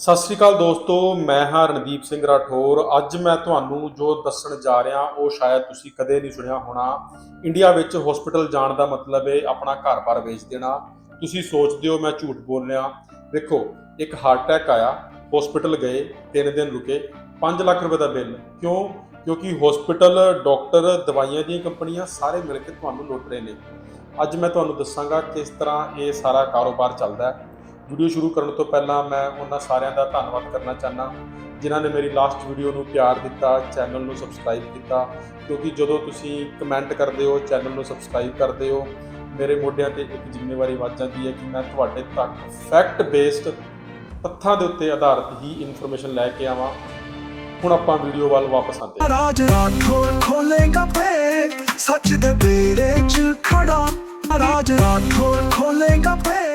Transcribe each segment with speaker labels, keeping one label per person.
Speaker 1: ਸਤਿ ਸ਼੍ਰੀ ਅਕਾਲ ਦੋਸਤੋ, ਮੈਂ ਹਾਂ ਰਣਦੀਪ ਸਿੰਘ ਰਾਠੌਰ। ਅੱਜ ਮੈਂ ਤੁਹਾਨੂੰ ਜੋ ਦੱਸਣ ਜਾ ਰਿਹਾ, ਉਹ ਸ਼ਾਇਦ ਤੁਸੀਂ ਕਦੇ ਨਹੀਂ ਸੁਣਿਆ ਹੋਣਾ। ਇੰਡੀਆ ਵਿੱਚ ਹਸਪੀਟਲ ਜਾਣ ਦਾ ਮਤਲਬ ਹੈ ਆਪਣਾ ਘਰ-ਬਾਰ ਵੇਚ ਦੇਣਾ। ਤੁਸੀਂ ਸੋਚਦੇ ਹੋ ਮੈਂ ਝੂਠ ਬੋਲ ਰਿਹਾ। ਵੇਖੋ ਇੱਕ ਹਾਰਟ ਅਟੈਕ ਆਇਆ ਹਸਪੀਟਲ ਗਏ 3 ਦਿਨ ਰੁਕੇ 5 ਲੱਖ ਰੁਪਏ ਦਾ ਬਿੱਲ ਕਿਉਂ? ਕਿਉਂਕਿ ਹਸਪੀਟਲ ਡਾਕਟਰ ਦਵਾਈਆਂ ਦੀਆਂ ਕੰਪਨੀਆਂ ਸਾਰੇ ਮਿਲ ਕੇ ਤੁਹਾਨੂੰ ਲੁੱਟ ਰਹੇ ਨੇ। ਅੱਜ ਮੈਂ ਤੁਹਾਨੂੰ ਦੱਸਾਂਗਾ ਕਿਸ ਤਰ੍ਹਾਂ ਇਹ ਸਾਰਾ ਕਾਰੋਬਾਰ ਚੱਲਦਾ ਹੈ। ਵੀਡੀਓ ਸ਼ੁਰੂ ਕਰਨ ਤੋਂ ਪਹਿਲਾਂ ਮੈਂ ਉਹਨਾਂ ਸਾਰਿਆਂ ਦਾ ਧੰਨਵਾਦ ਕਰਨਾ ਚਾਹਨਾ ਜਿਨ੍ਹਾਂ ਨੇ ਮੇਰੀ ਲਾਸਟ ਵੀਡੀਓ ਨੂੰ ਪਿਆਰ ਦਿੱਤਾ ਚੈਨਲ ਨੂੰ ਸਬਸਕ੍ਰਾਈਬ ਕੀਤਾ। ਕਿਉਂਕਿ ਜਦੋਂ ਤੁਸੀਂ ਕਮੈਂਟ ਕਰਦੇ ਹੋ ਚੈਨਲ ਨੂੰ ਸਬਸਕ੍ਰਾਈਬ ਕਰਦੇ ਹੋ, ਮੇਰੇ ਮੋਢਿਆਂ ਤੇ ਇੱਕ ਜ਼ਿੰਮੇਵਾਰੀ ਵੱਧ ਜਾਂਦੀ ਹੈ ਕਿ ਮੈਂ ਤੁਹਾਡੇ ਤੱਕ ਫੈਕਟ ਬੇਸਡ ਤੱਥਾਂ ਦੇ ਉੱਤੇ ਆਧਾਰਿਤ ਹੀ ਇਨਫੋਰਮੇਸ਼ਨ ਲੈ ਕੇ ਆਵਾਂ। ਹੁਣ ਆਪਾਂ ਵੀਡੀਓ ਵੱਲ ਵਾਪਸ ਆਉਂਦੇ ਹਾਂ।
Speaker 2: ਰਾਜ ਰਾਠੌਰ ਖੋਲੇਗਾ ਫੇਰ, ਸੱਚ ਦੇ ਬੇੜੇ 'ਚ ਖੜਾ। ਰਾਜ ਰਾਠੌਰ ਖੋਲੇਗਾ ਫੇਰ।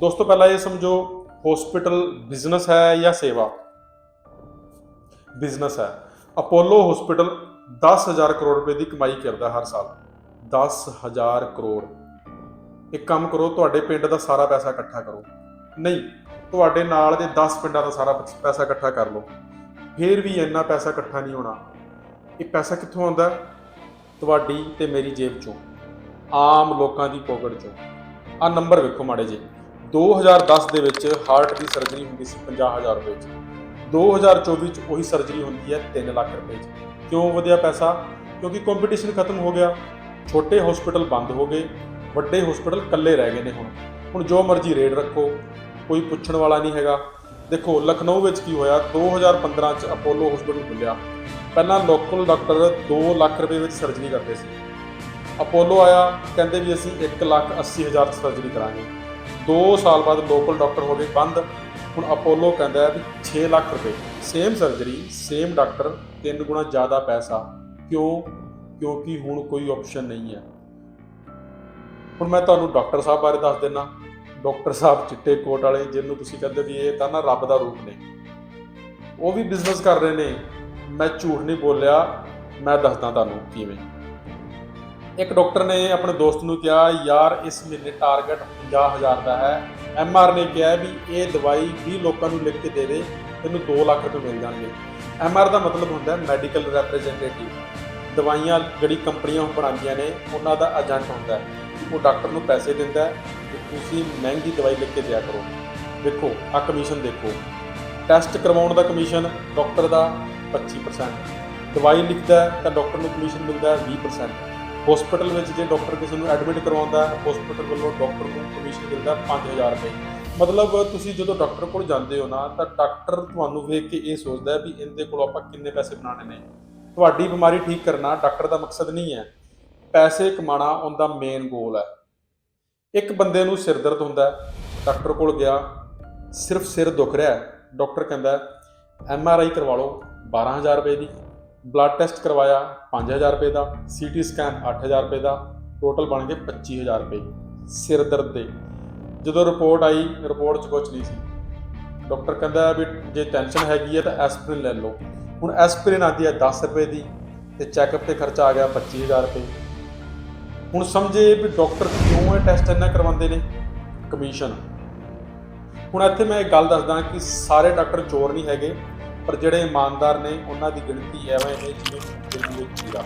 Speaker 1: ਦੋਸਤੋ, ਪਹਿਲਾਂ ਇਹ ਸਮਝੋ ਹਸਪੀਟਲ ਬਿਜ਼ਨਸ ਹੈ ਜਾਂ ਸੇਵਾ? ਬਿਜ਼ਨਸ ਹੈ। ਅਪੋਲੋ ਹਸਪੀਟਲ 10000 ਕਰੋੜ ਰੁਪਏ ਦੀ ਕਮਾਈ ਕਰਦਾ ਹਰ ਸਾਲ। 10000 ਕਰੋੜ। ਇੱਕ ਕੰਮ ਕਰੋ, ਤੁਹਾਡੇ ਪਿੰਡ ਦਾ ਸਾਰਾ ਪੈਸਾ ਇਕੱਠਾ ਕਰੋ। ਨਹੀਂ, ਤੁਹਾਡੇ ਨਾਲ ਦੇ 10 ਪਿੰਡਾਂ ਦਾ ਸਾਰਾ ਪੈਸਾ ਇਕੱਠਾ ਕਰ ਲਓ। ਫੇਰ ਵੀ ਇੰਨਾ ਪੈਸਾ ਇਕੱਠਾ ਨਹੀਂ ਹੋਣਾ। ਇਹ ਪੈਸਾ ਕਿੱਥੋਂ ਆਉਂਦਾ? ਤੁਹਾਡੀ ਤੇ ਮੇਰੀ ਜੇਬ ਚੋਂ। ਆਮ ਲੋਕਾਂ ਦੀ ਪੋਕਟ ਚੋਂ। ਆ ਨੰਬਰ ਵੇਖੋ ਮਾੜੇ ਜੇ 2010 ਦੇ ਵਿੱਚ ਹਾਰਟ ਦੀ ਸਰਜਰੀ ਹੁੰਦੀ ਸੀ 50000 ਰੁਪਏ 'ਚ। 2024 'ਚ ਉਹੀ ਸਰਜਰੀ ਹੁੰਦੀ ਹੈ 3 ਲੱਖ ਰੁਪਏ 'ਚ। ਕਿਉਂ ਵਧਿਆ ਪੈਸਾ? ਕਿਉਂਕਿ ਕੰਪੀਟੀਸ਼ਨ ਖਤਮ ਹੋ ਗਿਆ। ਛੋਟੇ ਹਸਪੀਟਲ ਬੰਦ ਹੋ ਗਏ। ਵੱਡੇ ਹਸਪੀਟਲ ਇਕੱਲੇ ਰਹਿ ਗਏ ਨੇ ਹੁਣ। ਹੁਣ ਜੋ ਮਰਜ਼ੀ ਰੇਟ ਰੱਖੋ। ਕੋਈ ਪੁੱਛਣ ਵਾਲਾ ਨਹੀਂ ਹੈਗਾ। ਦੇਖੋ, ਲਖਨਊ ਵਿੱਚ ਕੀ ਹੋਇਆ? 2015 'ਚ ਅਪੋਲੋ ਹਸਪੀਟਲ ਖੁੱਲਿਆ ਪਹਿਲਾਂ ਲੋਕਲ ਡਾਕਟਰ 2 ਲੱਖ ਰੁਪਏ ਵਿੱਚ ਸਰਜਰੀ ਕਰਦੇ ਸੀ। ਅਪੋਲੋ ਆਇਆ। ਕਹਿੰਦੇ ਵੀ ਅਸੀਂ 1 ਲੱਖ 80 ਹਜ਼ਾਰ ਸਰਜਰੀ ਕਰਾਂਗੇ। 2 ਸਾਲ ਬਾਅਦ ਲੋਕਲ ਡਾਕਟਰ ਹੋ ਗਏ, ਬੰਦ। ਹੁਣ ਅਪੋਲੋ ਕਹਿੰਦਾ ਹੈ ਵੀ 6 ਲੱਖ ਰੁਪਏ। ਸੇਮ ਸਰਜਰੀ ਸੇਮ ਡਾਕਟਰ ਤਿੰਨ ਗੁਣਾ ਜ਼ਿਆਦਾ ਪੈਸਾ। ਕਿਉਂ? ਕਿਉਂਕਿ ਹੁਣ ਕੋਈ ਆਪਸ਼ਨ ਨਹੀਂ ਹੈ। ਹੁਣ ਮੈਂ ਤੁਹਾਨੂੰ ਡਾਕਟਰ ਸਾਹਿਬ ਬਾਰੇ ਦੱਸ ਦਿੰਨਾ। ਡਾਕਟਰ ਸਾਹਿਬ ਚਿੱਟੇ ਕੋਟ ਵਾਲੇ, ਜਿਹਨੂੰ ਤੁਸੀਂ ਕਹਿੰਦੇ ਵੀ ਇਹ ਤਾਂ ਨਾ ਰੱਬ ਦਾ ਰੂਪ ਨੇ। ਉਹ ਵੀ ਬਿਜ਼ਨਸ ਕਰ ਰਹੇ ਨੇ। ਮੈਂ ਝੂਠ ਨਹੀਂ ਬੋਲਿਆ। ਮੈਂ ਦੱਸਦਾ ਤੁਹਾਨੂੰ ਕਿਵੇਂ। ਇੱਕ ਡਾਕਟਰ ਨੇ ਆਪਣੇ ਦੋਸਤ ਨੂੰ ਕਿਹਾ, ਯਾਰ, ਇਸ ਮਹੀਨੇ ਟਾਰਗੇਟ 50000 ਦਾ ਹੈ। ਐਮਆਰ ਨੇ ਕਿਹਾ ਵੀ ਇਹ ਦਵਾਈ 20 ਲੋਕਾਂ ਨੂੰ ਲਿਖ ਕੇ ਦੇ ਦੇ, ਤੈਨੂੰ 2 ਲੱਖ ਰੁਪਏ ਮਿਲ ਜਾਣਗੇ। ਐਮਆਰ ਦਾ ਮਤਲਬ ਹੁੰਦਾ ਹੈ ਮੈਡੀਕਲ ਰਿਪਰੈਜ਼ੈਂਟੇਟਿਵ। ਦਵਾਈਆਂ ਜਿਹੜੀ ਕੰਪਨੀਆਂ ਬਣਾਉਂਦੀਆਂ ਨੇ, ਉਹਨਾਂ ਦਾ ਏਜੰਟ ਹੁੰਦਾ ਹੈ। ਉਹ ਡਾਕਟਰ ਨੂੰ ਪੈਸੇ ਦਿੰਦਾ ਹੈ ਕਿ ਤੁਸੀਂ ਮਹਿੰਗੀ ਦਵਾਈ ਲਿਖ ਕੇ ਦਿਆ ਕਰੋ। ਦੇਖੋ ਆ ਕਮਿਸ਼ਨ ਦੇਖੋ। ਟੈਸਟ ਕਰਵਾਉਣ ਦਾ ਕਮਿਸ਼ਨ ਡਾਕਟਰ ਦਾ 25% ਦਵਾਈ ਲਿਖਦਾ ਤਾਂ ਡਾਕਟਰ ਨੂੰ ਕਮਿਸ਼ਨ ਮਿਲਦਾ ਹੈ 20% ਹਸਪੀਟਲ ਵਿੱਚ ਜੇ ਡਾਕਟਰ ਕਿਸੇ ਨੂੰ ਐਡਮਿਟ ਕਰਵਾਉਂਦਾ ਹੈ ਹਸਪੀਟਲ ਵੱਲੋਂ ਡਾਕਟਰ ਨੂੰ ਕਮਿਸ਼ਨ ਦਿੰਦਾ ਹੈ 5000 ਰੁਪਏ। ਮਤਲਬ ਤੁਸੀਂ ਜਦੋਂ ਡਾਕਟਰ ਕੋਲ ਜਾਂਦੇ ਹੋ ਨਾ, ਤਾਂ ਡਾਕਟਰ ਤੁਹਾਨੂੰ ਵੇਖ ਕੇ ਇਹ ਸੋਚਦਾ ਵੀ ਇਹਦੇ ਕੋਲ ਆਪਾਂ ਕਿੰਨੇ ਪੈਸੇ ਬਣਾਉਣੇ ਨੇ। ਤੁਹਾਡੀ ਬਿਮਾਰੀ ਠੀਕ ਕਰਨਾ ਡਾਕਟਰ ਦਾ ਮਕਸਦ ਨਹੀਂ ਹੈ। ਪੈਸੇ ਕਮਾਉਣਾ ਉਹਦਾ ਮੇਨ ਗੋਲ ਹੈ। ਇੱਕ ਬੰਦੇ ਨੂੰ ਸਿਰ ਦਰਦ ਹੁੰਦਾ, ਡਾਕਟਰ ਕੋਲ ਗਿਆ, ਸਿਰਫ ਸਿਰ ਦੁਖ ਰਿਹਾ ਹੈ ਡਾਕਟਰ ਕਹਿੰਦਾ ਐਮ ਆਰ ਆਈ ਕਰਵਾ ਲਓ 12000 ਰੁਪਏ ਦੀ। ਬਲੱਡ ਟੈਸਟ ਕਰਵਾਇਆ 5000 ਰੁਪਏ ਦਾ ਸੀਟੀ ਸਕੈਨ 8000 ਰੁਪਏ ਦਾ ਟੋਟਲ ਬਣ ਗਏ 25000 ਰੁਪਏ, ਸਿਰ ਦਰਦ ਦੇ। ਜਦੋਂ ਰਿਪੋਰਟ ਆਈ ਰਿਪੋਰਟ 'ਚ ਕੁਝ ਨਹੀਂ ਸੀ। ਡਾਕਟਰ ਕਹਿੰਦਾ ਵੀ ਜੇ ਟੈਨਸ਼ਨ ਹੈਗੀ ਹੈ ਤਾਂ ਐਸਪਰੀਨ ਲੈ ਲਓ। ਹੁਣ ਐਸਪਰੀਨ ਆਉਂਦੀ ਹੈ 10 ਰੁਪਏ ਦੀ ਤੇ ਚੈੱਕਅਪ ਤੇ ਖਰਚਾ ਆ ਗਿਆ 25000 ਰੁਪਏ। ਹੁਣ ਸਮਝੇ ਵੀ ਡਾਕਟਰ ਕਿਉਂ ਇਹ ਟੈਸਟ ਇੰਨਾ ਕਰਵਾਉਂਦੇ ਨੇ? ਕਮਿਸ਼ਨ ਹੁਣ ਇੱਥੇ ਮੈਂ ਇੱਕ ਗੱਲ ਦੱਸਦਾ ਕਿ ਸਾਰੇ ਡਾਕਟਰ ਚੋਰ ਨਹੀਂ ਹੈਗੇ। ਪਰ ਜਿਹੜੇ ਇਮਾਨਦਾਰ ਨੇ, ਉਹਨਾਂ ਦੀ ਗਿਣਤੀ ਐਵੇਂ ਹੈ ਜਿਵੇਂ ਦਿੱਲੀ ਵਿੱਚ ਕੀੜਾ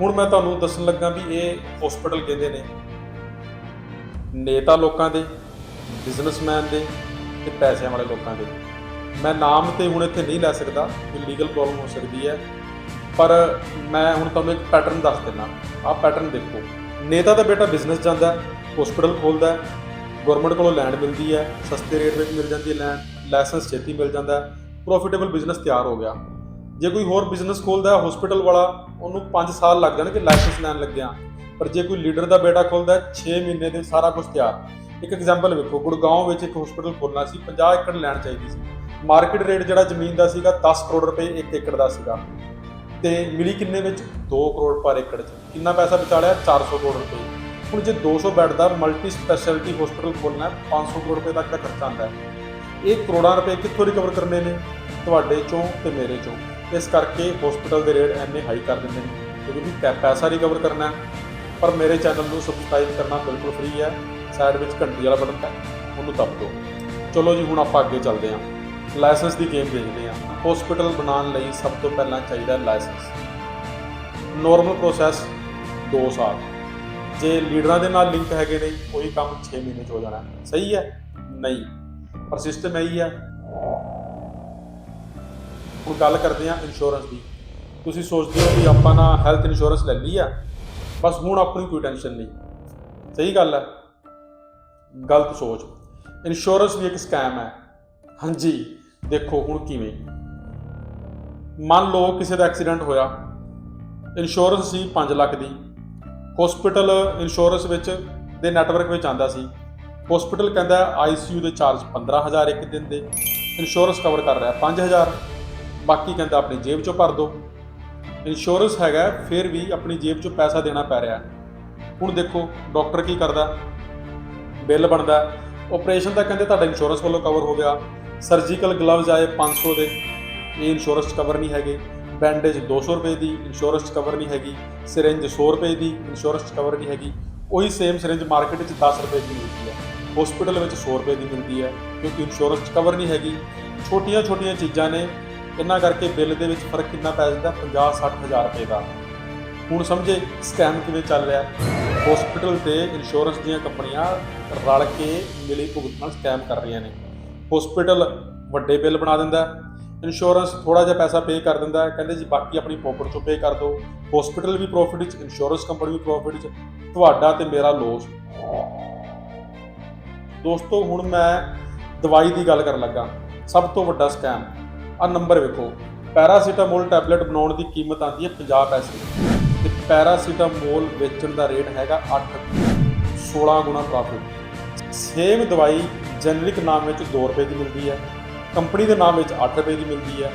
Speaker 1: ਹੁਣ ਮੈਂ ਤੁਹਾਨੂੰ ਦੱਸਣ ਲੱਗਾ ਵੀ ਇਹ ਹਸਪੀਟਲ ਕਹਿੰਦੇ ਨੇ। ਨੇਤਾ ਲੋਕਾਂ ਦੇ ਬਿਜ਼ਨਸਮੈਨ ਦੇ ਤੇ ਪੈਸਿਆਂ ਵਾਲੇ ਲੋਕਾਂ ਦੇ। ਮੈਂ ਨਾਮ ਤੇ ਹੁਣ ਇੱਥੇ ਨਹੀਂ ਲੈ ਸਕਦਾ ਕਿ ਲੀਗਲ ਪ੍ਰੋਬਲਮ ਹੋ ਸਕਦੀ ਹੈ। ਪਰ ਮੈਂ ਹੁਣ ਤੁਹਾਨੂੰ ਇੱਕ ਪੈਟਰਨ ਦੱਸ ਦਿੰਦਾ। ਆਹ ਪੈਟਰਨ ਦੇਖੋ। ਨੇਤਾ ਦਾ ਬੇਟਾ ਬਿਜ਼ਨਸ ਜਾਂਦਾ ਹੈ ਹਸਪੀਟਲ ਖੋਲਦਾ ਗਵਰਨਮੈਂਟ ਕੋਲੋਂ ਲੈਂਡ ਮਿਲਦੀ ਹੈ, ਸਸਤੇ ਰੇਟ ਵਿੱਚ ਮਿਲ ਜਾਂਦੀ ਹੈ ਲੈਂਡ ਲਾਇਸੈਂਸ ਛੇਤੀ ਮਿਲ ਜਾਂਦਾ ਹੈ ਪ੍ਰੋਫਿਟੇਬਲ ਬਿਜ਼ਨਸ ਤਿਆਰ ਹੋ ਗਿਆ। ਜੇ ਕੋਈ ਹੋਰ ਬਿਜ਼ਨਸ ਖੋਲਦਾ ਹੈ ਹਸਪੀਟਲ ਵਾਲਾ, ਉਹਨੂੰ 5 ਸਾਲ ਲੱਗ ਜਾਣਗੇ ਲਾਇਸੈਂਸ ਲੈਣ ਲੱਗਿਆਂ। ਪਰ ਜੇ ਕੋਈ ਲੀਡਰ ਦਾ ਬੇਟਾ ਖੋਲਦਾ ਹੈ 6 ਮਹੀਨੇ ਦੇ ਸਾਰਾ ਕੁਝ ਤਿਆਰ। ਇੱਕ ਐਗਜ਼ਾਮਪਲ ਵੇਖੋ ਗੁੜਗਾਉਂ ਵਿੱਚ ਇੱਕ ਹਸਪੀਟਲ ਖੋਲਣਾ ਸੀ 50 ਏਕੜ ਲੈਣ ਚਾਹੀਦੀ ਸੀ। ਮਾਰਕੀਟ ਰੇਟ ਜਿਹੜਾ ਜ਼ਮੀਨ ਦਾ ਸੀਗਾ 10 ਕਰੋੜ ਰੁਪਏ 1 ਏਕੜ ਦਾ ਸੀਗਾ। ਤੇ ਮਿਲੀ ਕਿੰਨੇ ਵਿੱਚ? 2 ਕਰੋੜ ਪਰ ਏਕੜ ਚ। ਕਿੰਨਾ ਪੈਸਾ ਵਿਚਾਲਿਆ? 400 ਕਰੋੜ ਰੁਪਏ। ਹੁਣ ਜੇ 200 ਬੈੱਡ ਦਾ ਮਲਟੀ ਸਪੈਸ਼ਲਿਟੀ ਹਸਪੀਟਲ ਖੋਲਣਾ ਹੈ 500 ਕਰੋੜ ਰੁਪਏ ਤੱਕ ਦਾ ਖਰਚਾ ਆਉਂਦਾ ਇਹ ਕਰੋੜਾਂ ਰੁਪਏ ਕਿੱਥੋਂ ਰਿਕਵਰ ਕਰਨੇ ਨੇ? ਤੁਹਾਡੇ ਚੋਂ ਤੇ ਮੇਰੇ ਚੋਂ। ਇਸ ਕਰਕੇ ਹਸਪੀਟਲ ਦੇ ਰੇਟ ਐਨੇ ਹਾਈ ਕਰ ਦਿੰਦੇ ਨੇ ਕਿਉਂਕਿ ਪੈ- ਪੈਸਾ ਰਿਕਵਰ ਕਰਨਾ ਪਰ ਮੇਰੇ ਚੈਨਲ ਨੂੰ ਸਬਸਕ੍ਰਾਈਬ ਕਰਨਾ ਬਿਲਕੁਲ ਫ੍ਰੀ ਹੈ। ਸਾਈਡ ਵਿੱਚ ਘੰਟੀ ਵਾਲਾ ਬਟਨ ਹੈ, ਉਹਨੂੰ ਦੱਬ ਦਿਓ। ਚਲੋ ਜੀ, ਹੁਣ ਆਪਾਂ ਅੱਗੇ ਚੱਲਦੇ ਹਾਂ। ਲਾਇਸੈਂਸ ਦੀ ਗੇਮ ਦੇਖਦੇ ਹਾਂ। ਹਸਪੀਟਲ ਬਣਾਉਣ ਲਈ ਸਭ ਤੋਂ ਪਹਿਲਾਂ ਚਾਹੀਦਾ ਲਾਇਸੈਂਸ ਨੋਰਮਲ ਪ੍ਰੋਸੈਸ 2 ਸਾਲ। ਜੇ ਲੀਡਰਾਂ ਦੇ ਨਾਲ ਲਿੰਕ ਹੈਗੇ ਨੇ ਉਹੀ ਕੰਮ 6 ਮਹੀਨੇ ਚ ਹੋ ਜਾਣਾ। ਸਹੀ ਹੈ? ਨਹੀਂ। ਪਰ ਸਿਸਟਮ ਇਹੀ ਹੈ। ਹੁਣ ਗੱਲ ਕਰਦੇ ਹਾਂ ਇੰਸ਼ੋਰੈਂਸ ਦੀ। ਤੁਸੀਂ ਸੋਚਦੇ ਹੋ ਕਿ ਆਪਾਂ ਨਾ ਹੈਲਥ ਇੰਸ਼ੋਰੈਂਸ ਲੈ ਲਈ ਆ, ਬਸ ਹੁਣ ਆਪਣੀ ਕੋਈ ਟੈਨਸ਼ਨ ਨਹੀਂ। ਸਹੀ ਗੱਲ ਹੈ। ਗਲਤ ਸੋਚ। ਇੰਸ਼ੋਰੈਂਸ ਵੀ ਇੱਕ ਸਕੈਮ ਹੈ। ਹਾਂਜੀ। ਦੇਖੋ ਹੁਣ ਕਿਵੇਂ। ਮੰਨ ਲਓ ਕਿਸੇ ਦਾ ਐਕਸੀਡੈਂਟ ਹੋਇਆ। ਇੰਸ਼ੋਰੈਂਸ ਸੀ 5 ਲੱਖ ਦੀ। ਹਸਪੀਟਲ ਇੰਸ਼ੋਰੈਂਸ ਵਿੱਚ ਦੇ ਨੈਟਵਰਕ ਵਿੱਚ ਆਂਦਾ ਸੀ। ਹਸਪੀਟਲ ਕਹਿੰਦਾ ਆਈਸੀਯੂ ਦੇ ਚਾਰਜ 15000 ਇੱਕ ਦਿਨ ਦੇ, ਇੰਸ਼ੋਰੈਂਸ ਕਵਰ ਕਰ ਰਿਹਾ 5000 ਬਾਕੀ ਕਹਿੰਦਾ ਆਪਣੀ ਜੇਬ ਚੋਂ ਭਰ ਦਿਓ ਇੰਸ਼ੋਰੈਂਸ ਹੈਗਾ, ਫਿਰ ਵੀ ਆਪਣੀ ਜੇਬ ਚੋਂ ਪੈਸਾ ਦੇਣਾ ਪੈ ਰਿਹਾ। ਹੁਣ ਦੇਖੋ, ਡਾਕਟਰ ਕੀ ਕਰਦਾ? ਬਿੱਲ ਬਣਦਾ। ਆਪਰੇਸ਼ਨ ਦਾ ਕਹਿੰਦੇ ਤੁਹਾਡਾ ਇੰਸ਼ੋਰੈਂਸ ਵੱਲੋਂ ਕਵਰ ਹੋ ਗਿਆ। ਸਰਜੀਕਲ ਗਲਵਜ਼ ਆਏ 500 ਦੇ, ਇਹ ਇੰਸ਼ੋਰੈਂਸ ਕਵਰ ਨਹੀਂ ਹੈਗੇ। ਬੈਂਡੇਜ 200 ਰੁਪਏ ਦੀ ਇੰਸ਼ੋਰੈਂਸ ਕਵਰ ਨਹੀਂ ਹੈਗੀ ਸਿਰਿੰਜ 100 ਰੁਪਏ ਦੀ ਇੰਸ਼ੋਰੈਂਸ ਕਵਰ ਨਹੀਂ ਹੈਗੀ, ਉਹੀ ਸੇਮ ਸਿਰਿੰਜ ਮਾਰਕੀਟ ਵਿੱਚ 10 ਰੁਪਏ ਦੀ ਮਿਲਦੀ ਹੈ। ਹਸਪੀਟਲ ਵਿੱਚ 100 ਰੁਪਏ ਦੀ ਮਿਲਦੀ ਹੈ, ਕਿਉਂਕਿ ਇੰਸ਼ੋਰੈਂਸ ਕਵਰ ਨਹੀਂ ਹੈਗੀ। ਛੋਟੀਆਂ-ਛੋਟੀਆਂ ਚੀਜ਼ਾਂ ਨੇ, ਇਹਨਾਂ ਕਰਕੇ ਬਿੱਲ ਦੇ ਵਿੱਚ ਫ਼ਰਕ ਕਿੰਨਾ ਪੈ ਜਾਂਦਾ? 50-60 ਹਜ਼ਾਰ ਰੁਪਏ ਦਾ। ਹੁਣ ਸਮਝੇ ਸਕੈਮ ਕਿਵੇਂ ਚੱਲ ਰਿਹਾ? ਹਸਪੀਟਲ ਤੇ ਇੰਸ਼ੋਰੈਂਸ ਦੀਆਂ ਕੰਪਨੀਆਂ ਰਲ ਕੇ ਮਿਲੀ ਭੁਗਤ ਨਾਲ ਸਕੈਮ ਕਰ ਰਹੀਆਂ ਨੇ। ਹਸਪੀਟਲ ਵੱਡੇ ਬਿੱਲ ਬਣਾ ਦਿੰਦਾ ਇੰਸ਼ੋਰੈਂਸ ਥੋੜਾ ਜਿਹਾ ਪੈਸਾ ਪੇ ਕਰ ਦਿੰਦਾ ਹੈ। ਕਹਿੰਦੇ ਜੀ ਬਾਕੀ ਆਪਣੀ ਪੋਕਟ ਚੋਂ ਪੇ ਕਰ ਦਿਓ। ਹਸਪੀਟਲ ਵੀ ਪ੍ਰੋਫਿਟ ਵਿੱਚ ਇੰਸ਼ੋਰੈਂਸ ਕੰਪਨੀ ਵੀ ਪ੍ਰੋਫਿਟ ਵਿੱਚ। ਤੁਹਾਡਾ ਤੇ ਮੇਰਾ ਲੋਸ ਦੋਸਤੋ, ਹੁਣ ਮੈਂ ਦਵਾਈ ਦੀ ਗੱਲ ਕਰਨ ਲੱਗਾ। ਸਭ ਤੋਂ ਵੱਡਾ ਸਕੈਮ ਆ ਨੰਬਰ ਵੇਖੋ। ਪੈਰਾਸੀਟਾਮੋਲ ਟੈਬਲੇਟ ਬਣਾਉਣ ਦੀ ਕੀਮਤ ਆਉਂਦੀ ਹੈ 50 ਪੈਸੇ। ਤੇ ਪੈਰਾਸੀਟਾਮੋਲ ਵੇਚਣ ਦਾ ਰੇਟ ਹੈਗਾ 8 16 ਗੁਣਾ ਪ੍ਰੋਫਿਟ ਸੇਮ ਦਵਾਈ ਜੈਨਰਿਕ ਨਾਮ ਵਿੱਚ 2 ਰੁਪਏ ਦੀ ਮਿਲਦੀ ਹੈ। ਕੰਪਨੀ ਦੇ ਨਾਮ ਵਿੱਚ 8 ਰੁਪਏ ਦੀ ਮਿਲਦੀ ਹੈ।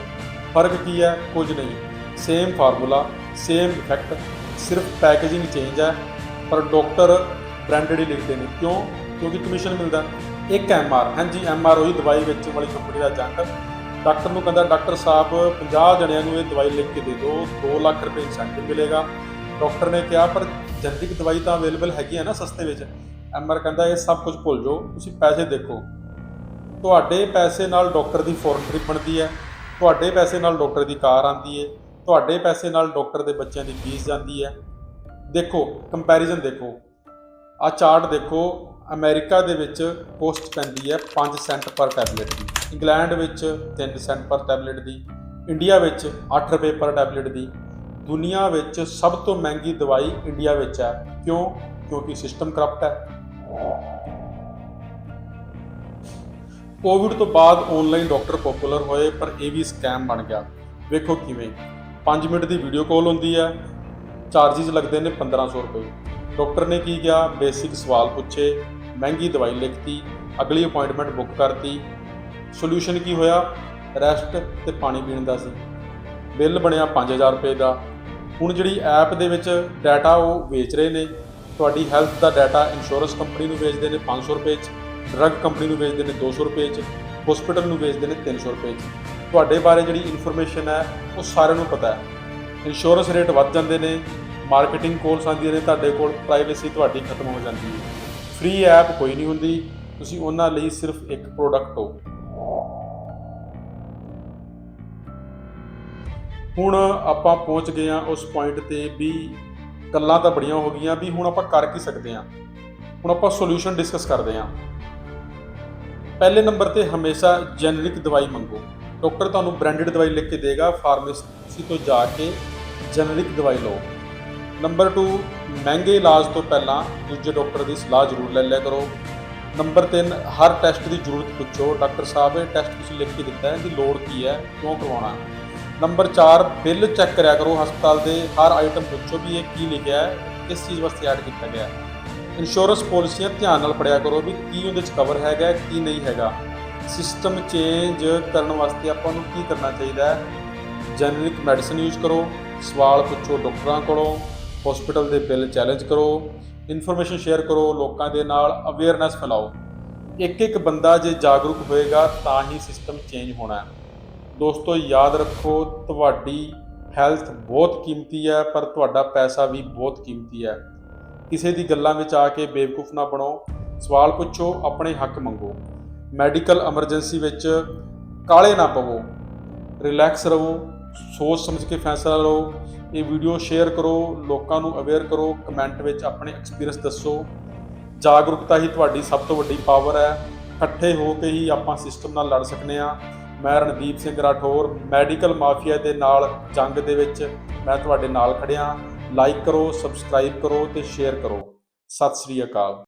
Speaker 1: ਫ਼ਰਕ ਕੀ ਹੈ? ਕੁਝ ਨਹੀਂ। ਸੇਮ ਫਾਰਮੂਲਾ ਸੇਮ ਇਫੈਕਟ ਸਿਰਫ ਪੈਕੇਜਿੰਗ ਚੇਂਜ ਹੈ। ਪਰ ਡਾਕਟਰ ਬ੍ਰਾਂਡਡ ਹੀ ਲਿਖਦੇ ਨੇ। ਕਿਉਂ? ਕਿਉਂਕਿ ਕਮਿਸ਼ਨ ਮਿਲਦਾ। ਇੱਕ ਐਮਆਰ ਹਾਂਜੀ ਐਮਆਰ ਉਹੀ ਦਵਾਈ ਵੇਚਣ ਵਾਲੀ ਕੰਪਨੀ ਦਾ ਏਜੰਟ ਡਾਕਟਰ ਨੂੰ ਕਹਿੰਦਾ ਡਾਕਟਰ ਸਾਹਿਬ 50 ਜਣਿਆਂ ਨੂੰ ਇਹ ਦਵਾਈ ਲਿਖ ਕੇ ਦੇ ਦਿਓ। 2 ਲੱਖ ਰੁਪਏ ਇਨਸੈਂਟਿਵ ਮਿਲੇਗਾ। ਡਾਕਟਰ ਨੇ ਕਿਹਾ, ਪਰ ਜਨਰਿਕ ਦਵਾਈ ਤਾਂ ਅਵੇਲੇਬਲ ਹੈਗੀ ਹੈ ਨਾ ਸਸਤੇ ਵਿੱਚ। ਐਮਆਰ ਕਹਿੰਦਾ, ਇਹ ਸਭ ਕੁਝ ਭੁੱਲ ਜਾਓ। ਤੁਸੀਂ ਪੈਸੇ ਦੇਖੋ। ਤੁਹਾਡੇ ਪੈਸੇ ਨਾਲ ਡਾਕਟਰ ਦੀ ਫੋਰਨ ਟ੍ਰਿਪ ਬਣਦੀ ਹੈ, ਤੁਹਾਡੇ ਪੈਸੇ ਨਾਲ ਡਾਕਟਰ ਦੀ ਕਾਰ ਆਂਦੀ ਹੈ, ਤੁਹਾਡੇ ਪੈਸੇ ਨਾਲ ਡਾਕਟਰ ਦੇ ਬੱਚਿਆਂ ਦੀ ਫੀਸ ਜਾਂਦੀ ਹੈ। ਦੇਖੋ ਕੰਪੈਰੀਜ਼ਨ ਦੇਖੋ। ਆ ਚਾਰਟ ਦੇਖੋ, ਅਮਰੀਕਾ ਦੇ ਵਿੱਚ ਕੋਸਟ ਪੈਂਦੀ ਹੈ 5 ਸੈਂਟ ਪਰ ਟੈਬਲੇਟ ਦੀ। ਇੰਗਲੈਂਡ ਵਿੱਚ 3 ਸੈਂਟ ਪਰ ਟੈਬਲੇਟ ਦੀ। ਇੰਡੀਆ ਵਿੱਚ 8 ਰੁਪਏ ਪਰ ਟੈਬਲੇਟ ਦੀ। ਦੁਨੀਆ ਵਿੱਚ ਸਭ ਤੋਂ ਮਹਿੰਗੀ ਦਵਾਈ ਇੰਡੀਆ ਵਿੱਚ ਹੈ। ਕਿਉਂ? ਕਿਉਂਕਿ ਸਿਸਟਮ ਕਰਪਟ ਹੈ। ਕੋਵਿਡ ਤੋਂ ਬਾਅਦ ਆਨਲਾਈਨ ਡਾਕਟਰ ਪਪੂਲਰ ਹੋਏ, ਪਰ ਇਹ ਵੀ ਸਕੈਮ ਬਣ ਗਿਆ। ਵੇਖੋ ਕਿਵੇਂ। 5 ਮਿੰਟ ਦੀ ਵੀਡੀਓ ਕਾਲ ਹੁੰਦੀ ਹੈ ਚਾਰजेस ਲੱਗਦੇ ਨੇ 1500 ਰੁਪਏ। ਡਾਕਟਰ ਨੇ ਕੀ ਕਿਹਾ? ਬੇਸਿਕ ਸਵਾਲ ਪੁੱਛੇ, ਮਹਿੰਗੀ ਦਵਾਈ ਲਿਖਤੀ, ਅਗਲੀ ਅਪਾਇੰਟਮੈਂਟ ਬੁੱਕ ਕਰਤੀ। ਸੋਲੂਸ਼ਨ ਕੀ ਹੋਇਆ? ਰੈਸਟ ਤੇ ਪਾਣੀ ਪੀਣ ਦਾ ਸੀ। ਬਿੱਲ ਬਣਿਆ 5000 ਰੁਪਏ ਦਾ। ਹੁਣ ਜਿਹੜੀ ਐਪ ਦੇ ਵਿੱਚ ਡਾਟਾ ਉਹ ਵੇਚ ਰਹੇ ਨੇ, ਤੁਹਾਡੀ ਹੈਲਥ ਦਾ ਡਾਟਾ ਇੰਸ਼ੋਰੈਂਸ ਕੰਪਨੀ ਨੂੰ ਵੇਚਦੇ ਨੇ 500 ਰੁਪਏ 'ਚ। ਡਰੱਗ ਕੰਪਨੀ ਨੂੰ ਵੇਚਦੇ ਨੇ 200 ਰੁਪਏ 'ਚ ਹਸਪੀਟਲ ਨੂੰ ਵੇਚਦੇ ਨੇ 300 ਰੁਪਏ 'ਚ। ਤੁਹਾਡੇ ਬਾਰੇ ਜਿਹੜੀ ਇਨਫੋਰਮੇਸ਼ਨ ਹੈ, ਉਹ ਸਾਰਿਆਂ ਨੂੰ ਪਤਾ ਹੈ। ਇੰਸ਼ੋਰੈਂਸ ਰੇਟ ਵੱਧ ਜਾਂਦੇ ਨੇ ਮਾਰਕੀਟਿੰਗ ਕੋਲਸ ਆਉਂਦੀਆਂ ਨੇ, ਤੁਹਾਡੇ ਕੋਲ ਪ੍ਰਾਈਵੇਸੀ ਤੁਹਾਡੀ ਖਤਮ ਹੋ ਜਾਂਦੀ ਹੈ। ਫ੍ਰੀ ਐਪ ਕੋਈ ਨਹੀਂ ਹੁੰਦੀ, ਤੁਸੀਂ ਉਹਨਾਂ ਲਈ ਸਿਰਫ ਇੱਕ ਪ੍ਰੋਡਕਟ ਹੋ। ਹੁਣ ਆਪਾਂ ਪਹੁੰਚ ਗਏ ਹਾਂ ਉਸ ਪੁਆਇੰਟ ਤੇ ਵੀ ਗੱਲਾਂ ਤਾਂ ਬੜੀਆਂ ਹੋ ਗਈਆਂ, ਵੀ ਹੁਣ ਆਪਾਂ ਕਰ ਕੀ ਸਕਦੇ ਹਾਂ। ਹੁਣ ਆਪਾਂ ਸੋਲੂਸ਼ਨ ਡਿਸਕਸ ਕਰਦੇ ਹਾਂ। ਪਹਿਲੇ ਨੰਬਰ ਤੇ ਹਮੇਸ਼ਾ ਜੈਨਰਿਕ ਦਵਾਈ ਮੰਗੋ। ਡਾਕਟਰ ਤੁਹਾਨੂੰ ਬ੍ਰਾਂਡਡ ਦਵਾਈ ਲਿਖ ਕੇ ਦੇਗਾ ਫਾਰਮੇਸੀ ਤੋਂ ਜਾ ਕੇ ਜੈਨਰਿਕ ਦਵਾਈ ਲਓ। ਨੰਬਰ 2 ਮਹਿੰਗੇ ਇਲਾਜ ਤੋਂ ਪਹਿਲਾਂ ਦੂਜੇ ਡਾਕਟਰ ਦੀ ਸਲਾਹ ਜ਼ਰੂਰ ਲੈ ਲਿਆ ਕਰੋ। ਨੰਬਰ 3 ਹਰ ਟੈਸਟ ਦੀ ਜ਼ਰੂਰਤ ਪੁੱਛੋ। ਡਾਕਟਰ ਸਾਹਿਬ, ਇਹ ਟੈਸਟ ਤੁਸੀਂ ਲਿਖ ਕੇ ਦਿੱਤਾ ਹੈ, ਇਹਦੀ ਲੋੜ ਕੀ ਹੈ, ਕਿਉਂ ਕਰਵਾਉਣਾ? ਨੰਬਰ 4 ਬਿੱਲ ਚੈੱਕ ਕਰਿਆ ਕਰੋ ਹਸਪਤਾਲ ਦੇ। ਹਰ ਆਈਟਮ ਪੁੱਛੋ ਵੀ ਇਹ ਕੀ ਲਿਖਿਆ ਹੈ, ਕਿਸ ਚੀਜ਼ ਵਾਸਤੇ ਐਡ ਕੀਤਾ ਗਿਆ ਹੈ। ਇੰਸ਼ੋਰੈਂਸ ਪਾਲਿਸੀਆਂ ਧਿਆਨ ਨਾਲ ਪੜਿਆ ਕਰੋ ਵੀ ਕੀ ਉਹਦੇ ਵਿੱਚ ਕਵਰ ਹੈਗਾ, ਕੀ ਨਹੀਂ ਹੈਗਾ। ਸਿਸਟਮ ਚੇਂਜ ਕਰਨ ਵਾਸਤੇ ਆਪਾਂ ਨੂੰ ਕੀ ਕਰਨਾ ਚਾਹੀਦਾ ਹੈ? ਜੈਨਰਿਕ ਮੈਡੀਸਨ ਯੂਜ਼ ਕਰੋ, ਸਵਾਲ ਪੁੱਛੋ ਡਾਕਟਰਾਂ ਕੋਲੋਂ ਹਸਪੀਟਲ ਦੇ ਬਿੱਲ ਚੈਲੰਜ ਕਰੋ ਇਨਫੋਰਮੇਸ਼ਨ ਸ਼ੇਅਰ ਕਰੋ, ਲੋਕਾਂ ਦੇ ਨਾਲ ਅਵੇਅਰਨੈਸ ਫੈਲਾਓ। ਇੱਕ ਇੱਕ ਬੰਦਾ ਜੇ ਜਾਗਰੂਕ ਹੋਏਗਾ, ਤਾਂ ਹੀ ਸਿਸਟਮ ਚੇਂਜ ਹੋਣਾ ਹੈ। ਦੋਸਤੋ, ਯਾਦ ਰੱਖੋ, ਤੁਹਾਡੀ ਹੈਲਥ ਬਹੁਤ ਕੀਮਤੀ ਹੈ, ਪਰ ਤੁਹਾਡਾ ਪੈਸਾ ਵੀ ਬਹੁਤ ਕੀਮਤੀ ਹੈ। ਕਿਸੇ ਦੀ ਗੱਲਾਂ ਵਿੱਚ ਆ ਕੇ ਬੇਵਕੂਫ ਨਾ ਬਣੋ। ਸਵਾਲ ਪੁੱਛੋ, ਆਪਣੇ ਹੱਕ ਮੰਗੋ। ਮੈਡੀਕਲ ਐਮਰਜੈਂਸੀ ਵਿੱਚ ਕਾਲੇ ਨਾ ਪਵੋ। ਰਿਲੈਕਸ ਰਹੋ, ਸੋਚ ਸਮਝ ਕੇ ਫੈਸਲਾ ਲਓ। ਇਹ ਵੀਡੀਓ ਸ਼ੇਅਰ ਕਰੋ, ਲੋਕਾਂ ਨੂੰ ਅਵੇਅਰ ਕਰੋ, ਕਮੈਂਟ ਵਿੱਚ ਆਪਣੇ ਐਕਸਪੀਰੀਅੰਸ ਦੱਸੋ। ਜਾਗਰੂਕਤਾ ਹੀ ਤੁਹਾਡੀ ਸਭ ਤੋਂ ਵੱਡੀ ਪਾਵਰ ਹੈ। ਇਕੱਠੇ ਹੋ ਕੇ ਹੀ ਆਪਾਂ ਸਿਸਟਮ ਨਾਲ ਲੜ ਸਕਨੇ ਆ। ਮੈਂ ਰਣਦੀਪ ਸਿੰਘ ਰਾਠੌਰ, ਮੈਡੀਕਲ ਮਾਫੀਆ ਦੇ ਨਾਲ ਜੰਗ ਦੇ ਵਿੱਚ ਮੈਂ ਤੁਹਾਡੇ ਨਾਲ ਖੜਿਆ। ਲਾਈਕ ਕਰੋ ਸਬਸਕ੍ਰਾਈਬ ਕਰੋ ਤੇ ਸ਼ੇਅਰ ਕਰੋ। ਸਤਿ ਸ੍ਰੀ ਅਕਾਲ।